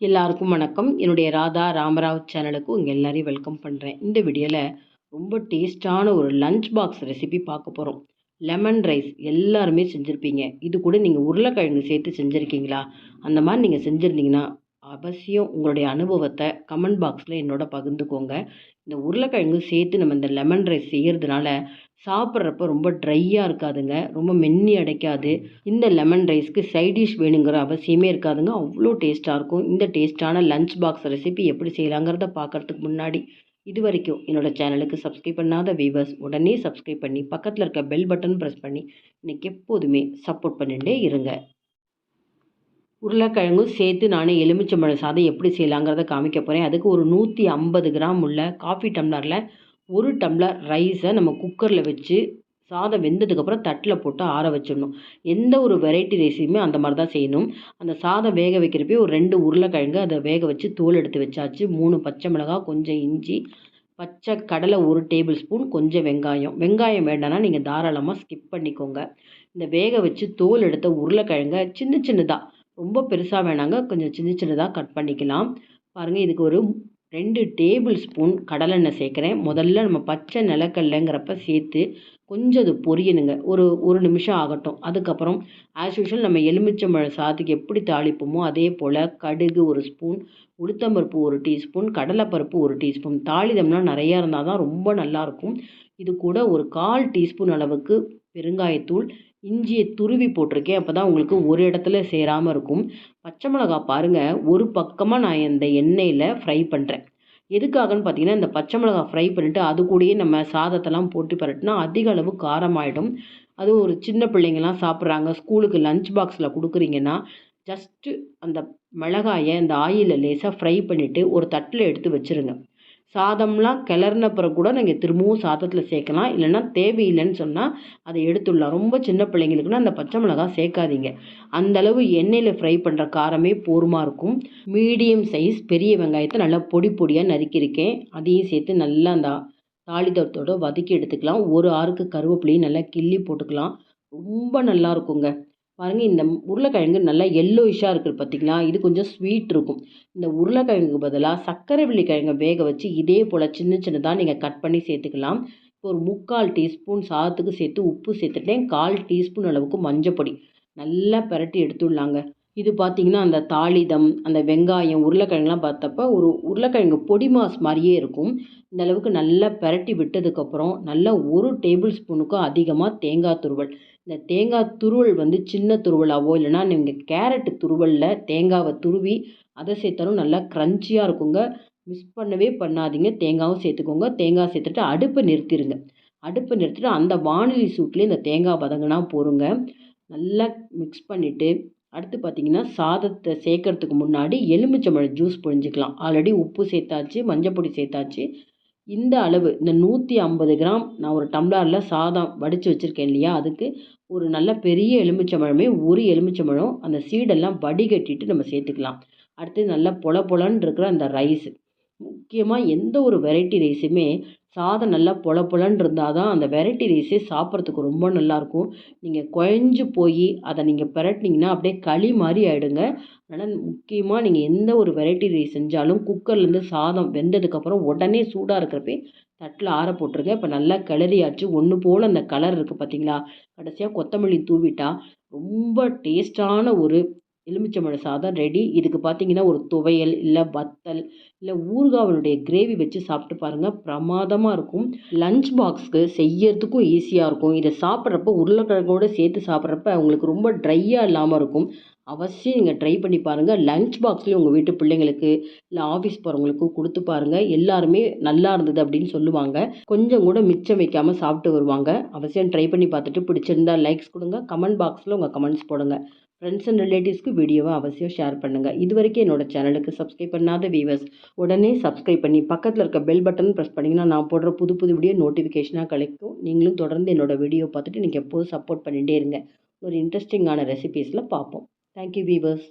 எல்லாருக்கும் வணக்கம். என்னுடைய ராதா ராமராவ் சேனலுக்கு உங்கள் எல்லாரையும் வெல்கம் பண்ணுறேன் இந்த வீடியோவில் ரொம்ப டேஸ்டான ஒரு லஞ்ச் பாக்ஸ் ரெசிபி பார்க்க போகிறோம் லெமன் ரைஸ் எல்லாருமே செஞ்சுருப்பீங்க. இது கூட நீங்கள் உருளைக்கிழங்கு சேர்த்து செஞ்சுருக்கீங்களா? அந்த மாதிரி நீங்கள் செஞ்சுருந்தீங்கன்னா அவசியம் உங்களுடைய அனுபவத்தை கமெண்ட் பாக்ஸில் என்னோட பகிர்ந்துக்கோங்க. இந்த உருளைக்கிழங்கு சேர்த்து நம்ம இந்த லெமன் ரைஸ் செய்கிறதுனால சாப்பிட்றப்ப ரொம்ப ட்ரையாக இருக்காதுங்க. ரொம்ப மென்னி அடைக்காது. இந்த லெமன் ரைஸ்க்கு சைட் டிஷ் வேணுங்கிற அவசியமே இருக்காதுங்க. அவ்வளோ டேஸ்ட்டாக இருக்கும். இந்த டேஸ்ட்டான லஞ்ச் பாக்ஸ் ரெசிபி எப்படி செய்யலாங்கிறத பார்க்குறதுக்கு முன்னாடி இது வரைக்கும் என்னோடய சேனலுக்கு சப்ஸ்கிரைப் பண்ணாத வீவர்ஸ் உடனே சப்ஸ்கிரைப் பண்ணி பக்கத்தில் இருக்க பெல் பட்டன் ப்ரெஸ் பண்ணி இன்றைக்கி எப்போதுமே சப்போர்ட் பண்ணிகிட்டே இருங்க. உருளைக்கிழங்கும் சேர்த்து நானே எலுமிச்சம்பழம் சாதம் எப்படி செய்யலாங்கிறத காமிக்க போகிறேன் அதுக்கு ஒரு நூற்றி ஐம்பது கிராம் உள்ள காஃபி டம்ளரில் ஒரு டம்ளர் ரைஸை நம்ம குக்கரில் வச்சு சாதம் வெந்ததுக்கப்புறம் தட்டில் போட்டு ஆற வச்சிடணும். எந்த ஒரு வெரைட்டி ரைஸையுமே அந்த மாதிரி தான் செய்யணும். அந்த சாதம் வேக வைக்கிறப்பே ஒரு ரெண்டு உருளைக்கிழங்கு அதை வேக வச்சு தோல் எடுத்து வச்சாச்சு. மூணு பச்சை மிளகாய் கொஞ்சம் இஞ்சி பச்சை கடலை ஒரு டேபிள் ஸ்பூன் கொஞ்சம் வெங்காயம். வெங்காயம் வேண்டாம்னா நீங்கள் தாராளமாக ஸ்கிப் பண்ணிக்கோங்க. இந்த வேக வச்சு தோல் எடுத்த உருளைக்கிழங்க சின்ன சின்னதாக ரொம்ப பெருசாக வேணாங்க. கொஞ்சம் சின்ன சின்னதாக கட் பண்ணிக்கலாம். பாருங்கள் இதுக்கு ஒரு ரெண்டு டேபிள் ஸ்பூன் கடலெண்ணெய் சேர்க்குறேன். முதல்ல நம்ம பச்சை நிலக்கடலைங்கிறப்ப சேர்த்து கொஞ்சம் அது பொரியணுங்க. ஒரு ஒரு நிமிஷம் ஆகட்டும். அதுக்கப்புறம் ஆஸ் யூஷுவல் நம்ம எலுமிச்சம்பழம் சாதத்துக்கு எப்படி தாளிப்போமோ அதே போல் கடுகு ஒரு ஸ்பூன் உளுத்தம்பருப்பு ஒரு டீஸ்பூன் கடலைப்பருப்பு ஒரு டீஸ்பூன். தாளிதம்னா நிறையா இருந்தால் தான் ரொம்ப நல்லாயிருக்கும் இது கூட ஒரு கால் டீஸ்பூன் அளவுக்கு பெருங்காயத்தூள் இஞ்சியை துருவி போட்டிருக்கேன். அப்போ தான் உங்களுக்கு ஒரு இடத்துல சேராமல் இருக்கும். பச்சை மிளகா பாருங்கள் ஒரு பக்கமாக நான் இந்த எண்ணெயில் ஃப்ரை பண்ணுறேன் எதுக்காகன்னு பார்த்தீங்கன்னா இந்த பச்சை மிளகா ஃப்ரை பண்ணிவிட்டு அது கூடயே நம்ம சாதத்தெல்லாம் போட்டு பரட்டினா அதிக அளவு காரமாயிடும். அது ஒரு சின்ன பிள்ளைங்கள்லாம் சாப்பிட்றாங்க ஸ்கூலுக்கு லஞ்ச் பாக்ஸில் கொடுக்குறீங்கன்னா ஜஸ்ட்டு அந்த மிளகாயை அந்த ஆயிலில் லேசாக ஃப்ரை பண்ணிவிட்டு ஒரு தட்டில் எடுத்து வச்சுருங்க. சாதம்லாம் கிளறின பிறகு கூட நீங்கள் திரும்பவும் சாதத்தில் சேர்க்கலாம். இல்லைன்னா தேவையில்லைன்னு சொன்னால் அதை எடுத்துடலாம். ரொம்ப சின்ன பிள்ளைங்களுக்குன்னா அந்த பச்சை மிளகாய் சேர்க்காதீங்க. அந்தளவு எண்ணெயில் ஃப்ரை பண்ணுற காரமே போருமாக இருக்கும். மீடியம் சைஸ் பெரிய வெங்காயத்தை நல்லா பொடி பொடியாக நறுக்கியிருக்கேன். அதையும் சேர்த்து நல்லா அந்த தாளிதத்தோடு வதக்கி எடுத்துக்கலாம். ஒரு ஆறுக்கு கருவேப்பிலையும் நல்லா கிள்ளி போட்டுக்கலாம். ரொம்ப நல்லா இருக்குங்க. பாருங்கள் இந்த உருளைக்கிழங்கு நல்லா எல்லோயிஷாக இருக்குது பார்த்திங்களா இது கொஞ்சம் ஸ்வீட் இருக்கும். இந்த உருளைக்கிழங்குக்கு பதிலாக சர்க்கரை வெள்ளிக்கிழங்கை வேக வச்சு இதே போல் சின்ன சின்னதாக நீங்கள் கட் பண்ணி சேர்த்துக்கலாம். இப்போ ஒரு முக்கால் டீஸ்பூன் சாதத்துக்கு சேர்த்து உப்பு சேர்த்துட்டேன். கால் டீஸ்பூன் அளவுக்கு மஞ்சப்பொடி. நல்லா பரட்டி எடுத்துடலாங்க. இது பார்த்திங்கன்னா அந்த தாளிதம் அந்த வெங்காயம் உருளைக்கிழங்குலாம் பார்த்தப்ப ஒரு உருளைக்கிழங்கு பொடி மாஸ் மாதிரியே இருக்கும். இந்த அளவுக்கு நல்லா பரட்டி விட்டதுக்கப்புறம் நல்லா ஒரு டேபிள் ஸ்பூனுக்கும் அதிகமாக தேங்காய் துருவல். இந்த தேங்காய் துருவல் வந்து சின்ன துருவலாவோ இல்லைனா நீங்கள் கேரட்டு துருவலில் தேங்காவை துருவி அதை சேர்த்தாலும் நல்லா க்ரன்ச்சியாக இருக்குங்க. மிஸ் பண்ணவே பண்ணாதீங்க. தேங்காவும் சேர்த்துக்கோங்க. தேங்காய் சேர்த்துட்டு அடுப்பை நிறுத்திடுங்க அடுப்பை நிறுத்திட்டு அந்த வானிலை சூட்லேயே இந்த தேங்காய் வதங்கினா போருங்க நல்லா மிக்ஸ் பண்ணிவிட்டு அடுத்து பார்த்திங்கன்னா சாதத்தை சேர்க்கறதுக்கு முன்னாடி எலுமிச்சம்பழம் ஜூஸ் புழிஞ்சிக்கலாம். ஆல்ரெடி உப்பு சேர்த்தாச்சு மஞ்சப்பொடி சேர்த்தாச்சு. இந்த அளவு இந்த நூற்றி ஐம்பது கிராம் நான் ஒரு டம்ளரில் சாதம் வடித்து வச்சுருக்கேன் இல்லையா அதுக்கு ஒரு நல்ல பெரிய எலுமிச்சம்பழமே ஒரு எலுமிச்சம்பழம் அந்த சீடெல்லாம் வடிகட்டிட்டு நம்ம சேர்த்துக்கலாம். அடுத்து நல்லா பொல பொலன்னு இருக்கிற அந்த ரைஸு முக்கியமாக எந்த ஒரு வெரைட்டி ரைஸுமே சாதம் நல்லா பொல பொலன்னு இருந்தால் தான் அந்த வெரைட்டி ரைஸே சாப்பிட்றதுக்கு ரொம்ப நல்லாயிருக்கும் நீங்கள் குழஞ்சி போய் அதை நீங்கள் பிரட்டினீங்கன்னா அப்படியே களி மாதிரி ஆகிடுங்க அதனால் முக்கியமாக நீங்கள் எந்த ஒரு வெரைட்டி ரைஸ் செஞ்சாலும் குக்கர்லேருந்து சாதம் வெந்ததுக்கப்புறம் உடனே சூடாக இருக்கிறப்பே தட்டில் ஆற போட்டிருங்க. இப்போ நல்லா கிளறியாச்சு. ஒன்று போல் அந்த கலர் இருக்குது பார்த்தீங்களா கடைசியாக கொத்தமல்லி தூவிட்டா ரொம்ப டேஸ்டான ஒரு எலுமிச்சம்பழ சாதம் ரெடி இதுக்கு பார்த்தீங்கன்னா ஒரு துவையல் இல்லை வத்தல் இல்லை ஊறுகாவனுடைய கிரேவி வச்சு சாப்பிட்டு பாருங்கள் பிரமாதமாக இருக்கும். லஞ்ச் பாக்ஸ்க்கு செய்யறதுக்கும் ஈஸியாக இருக்கும். இதை சாப்பிட்றப்ப உருளைக்கிழங்கோடு சேர்த்து சாப்பிட்றப்ப உங்களுக்கு ரொம்ப ட்ரையாக இல்லாமல் இருக்கும். அவசியம் நீங்கள் ட்ரை பண்ணி பாருங்கள் லஞ்ச் பாக்ஸ்லேயும் உங்கள் வீட்டு பிள்ளைங்களுக்கு இல்லை ஆஃபீஸ் போகிறவங்களுக்கும் கொடுத்து பாருங்கள் எல்லாருமே நல்லா இருந்தது அப்படின்னு சொல்லுவாங்க. கொஞ்சம் கூட மிச்சம் வைக்காமல் சாப்பிட்டு வருவாங்க. அவசியம் ட்ரை பண்ணி பார்த்துட்டு பிடிச்சிருந்தா லைக்ஸ் கொடுங்க. கமெண்ட் பாக்ஸில் உங்கள் கமெண்ட்ஸ் போடுங்க. ஃப்ரெண்ட்ஸ் அண்ட் ரிலேட்டிவ்ஸ்க்கு வீடியோவை அவசியம் ஷேர் பண்ணுங்கள் இது வரைக்கும் என்னோடய சேனலுக்கு சப்ஸ்கிரைப் பண்ணாத வியூவர்ஸ் உடனே சப்ஸ்கிரைப் பண்ணி பக்கத்தில் இருக்க பெல் பட்டன் ப்ரெஸ் பண்ணிங்கன்னா நான் போடுற புது புது வீடியோ நோட்டிஃபிகேஷனாக கிடைக்கும். நீங்களும் தொடர்ந்து என்னோடய வீடியோ பார்த்துட்டு நீங்கள் எப்போதும் சப்போர்ட் பண்ணிகிட்டே இருங்க. ஒரு இன்ட்ரெஸ்டிங்கான ரெசிபீஸில் பார்ப்போம். Thank you viewers